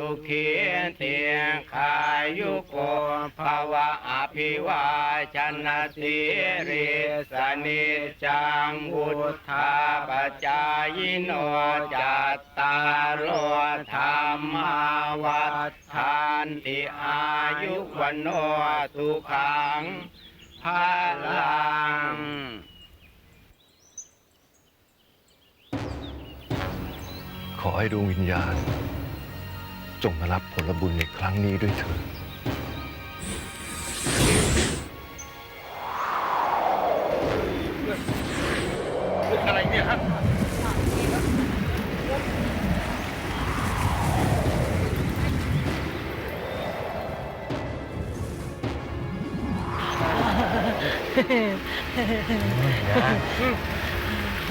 สุขีติขายุโกภาวะอภิวาชนะสิริสนิจังวุธาปจายโนจัตตารโลธรรมาวัฏฐานติอายุวันโนสุขังพลังขอให้ดวงวิญญาณ จงมารับผลบุญในครั้งนี้ด้วยเถิดอะไรเนี่ยฮะ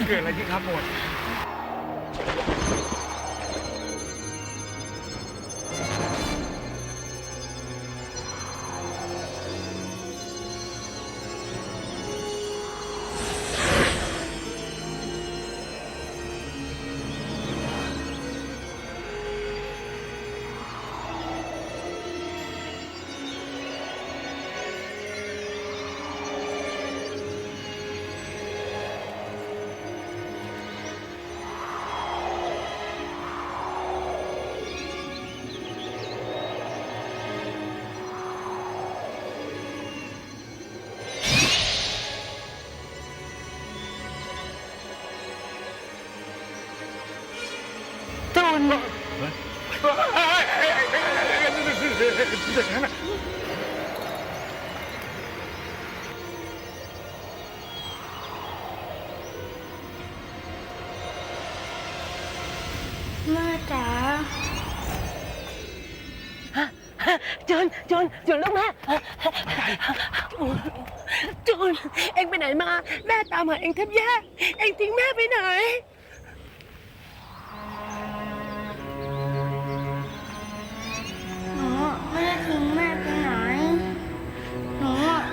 เกิดอะไรขึ้ครับหมด จูนแม่จ๋าจูนจูนจูนลูกแม่จูนเอ็งไป นูแม่ทิ้งแม่ไปไหน หนู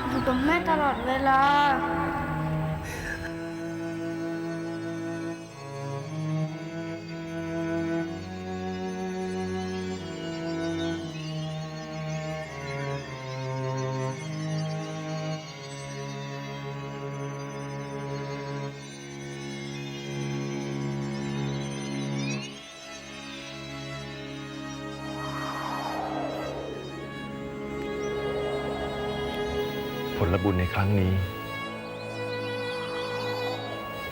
อยู่กับแม่ตลอดเวลา บุญในครั้งนี้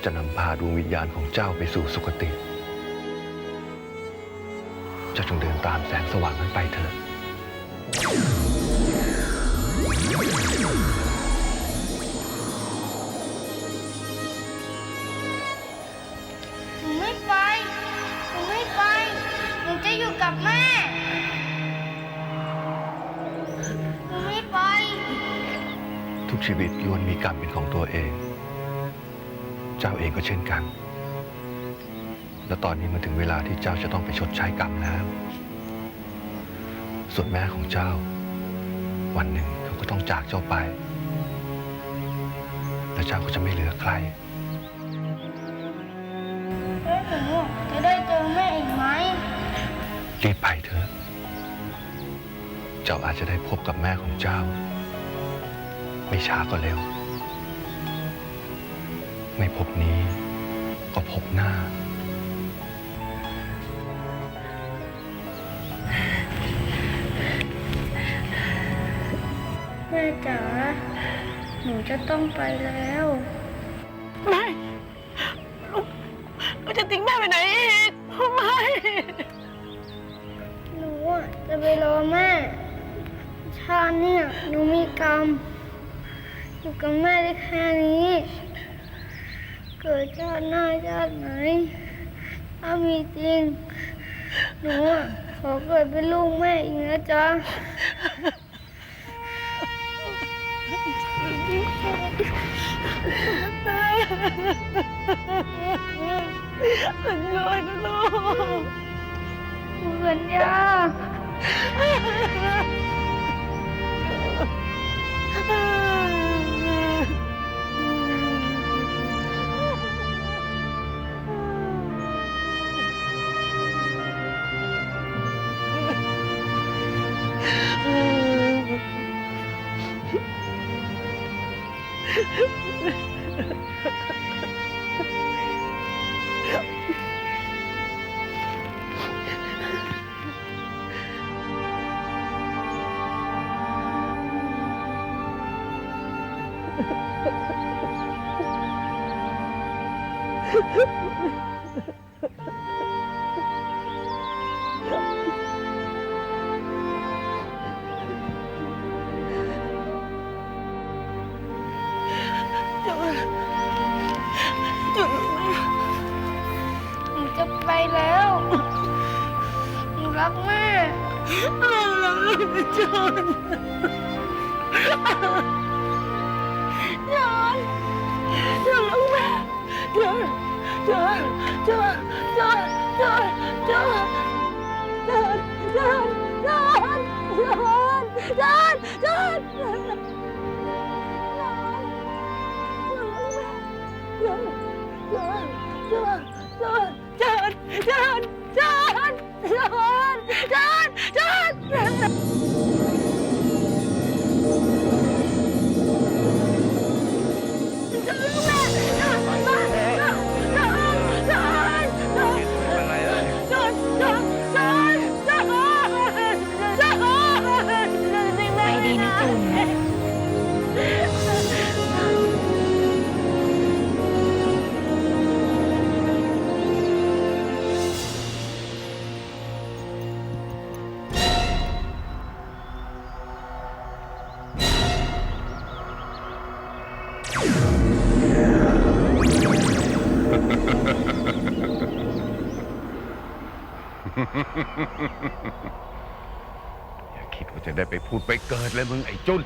จะนำพาดวงวิญญาณของเจ้าไปสู่สุคติ เจ้าจงเดินตามแสงสว่างนั้นไปเถิดหนูไม่ไป หนูไม่ไป หนูจะอยู่กับแม่ ชีวิตล้วนมีกรรมเป็นของตัวเอง เจ้าเองก็เช่นกัน และตอนนี้มันถึงเวลาที่เจ้าจะต้องไปชดใช้กรรมแล้ว ส่วนแม่ของเจ้า วันหนึ่งเขาก็ต้องจากเจ้าไป และเจ้าก็จะไม่เหลือใครแล้วหนูจะได้เจอแม่อีกไหมรีบไปเถอะ เจ้าอาจจะได้พบกับแม่ของเจ้า ไม่ช้าก็เร็ว ไม่พบนี้ก็พบหน้า แม่จ๋า หนูจะต้องไปแล้ว ไม่ ลูกลูกจะทิ้งแม่ไปไหนอีกไม่ หนูอะจะไปรอแม่ ชาติเนี่ยหนูมีกรรม อยู่กับแม่ได้แค่นี้ เกิดชาติหน้าชาติไหน ถ้ามีจริง หนูอะขอเกิดเป็นลูกแม่อีกนะจ๊ะ สัญญานะลูกสัญญา จุนจุนลูกแม่หนูจะไปแล้ว หนูรักแม่ เรารักลูกจุน นจุนจุนจุนจุนจุนจุนจุนจุนจุนจุนจุนไป อย่าคิดว่าจะได้ไปพูดไปเกิดเลยมึงไอ้จุน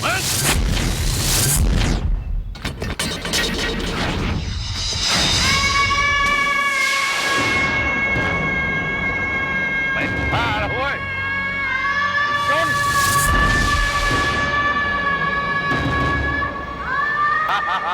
ไป